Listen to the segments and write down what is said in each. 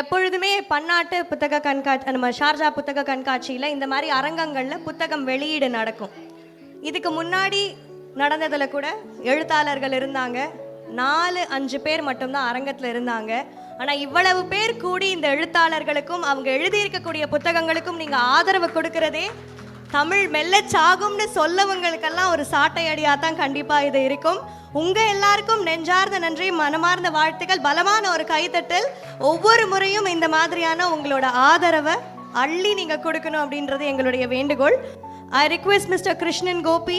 எப்பொழுதுமே பன்னாட்டு புத்தக கண்காட்சி நம்ம ஷார்ஜா புத்தக கண்காட்சியில் இந்த மாதிரி அரங்கங்களில் புத்தகம் வெளியீடு நடக்கும். இதுக்கு முன்னாடி நடந்ததில் கூட எழுத்தாளர்கள் இருந்தாங்க. நாலு அஞ்சு பேர் மட்டும்தான் அரங்கத்தில் இருந்தாங்க. ஆனால் இவ்வளவு பேர் கூடி இந்த எழுத்தாளர்களுக்கும் அவங்க எழுதியிருக்கக்கூடிய புத்தகங்களுக்கும் நீங்கள் ஆதரவு கொடுக்கறதே தமிழ் மெல்ல சாகும்னு சொல்லவங்களுக்கெல்லாம் ஒரு சாட்டை அடியாக தான் கண்டிப்பாக இது இருக்கும். உங்கள் எல்லாருக்கும் நெஞ்சார்ந்த நன்றி மனமார்ந்த வாழ்த்துக்கள் பலமான ஒரு கைத்தட்டல். ஒவ்வொரு முறையும் இந்த மாதிரியான உங்களோட ஆதரவை அள்ளி நீங்கள் கொடுக்கணும் அப்படின்றது எங்களுடைய வேண்டுகோள். I request mister Krishnan Gopi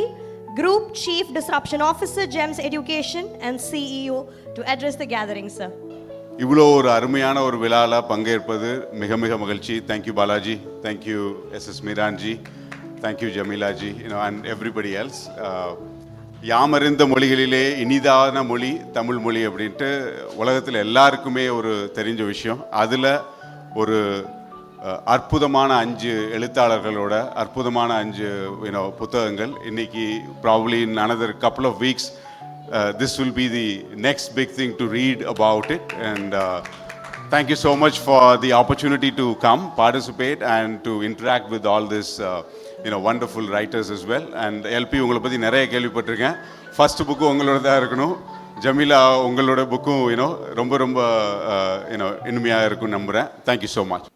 group chief disruption officer Gems education and CEO to address the gathering sir இவ்வளோ ஒரு அருமையான ஒரு விழாவில் பங்கேற்பது மிக மிக மகிழ்ச்சி. Thank you Balaji thank you S S Meeranji thank you Jamilaji you know and everybody else யாமறிந்த மொழிகளிலே இனிதான மொழி தமிழ் மொழி அப்படின்ட்டு உலகத்தில் எல்லாருக்குமே ஒரு தெரிஞ்ச விஷயம். அதில் ஒரு அற்புதமான அஞ்சு எழுத்தாளர்களோட அற்புதமான அஞ்சு யூனோ புத்தகங்கள். இன்னைக்கு probably in another couple of weeks this will be the next big thing to read about it and Thank you so much for the opportunity to come, participate, and to interact with all this, uh, you know, wonderful writers as well. And எல்பி உங்களை பற்றி நிறைய கேள்விப்பட்டிருக்கேன் first book உங்களோட தான் இருக்கணும் ஜமீலா உங்களோட புக்கும் யூனோ ரொம்ப ரொம்ப யூனோ இனிமையாக இருக்கும் நம்புகிறேன் தேங்க்யூ ஸோ மச்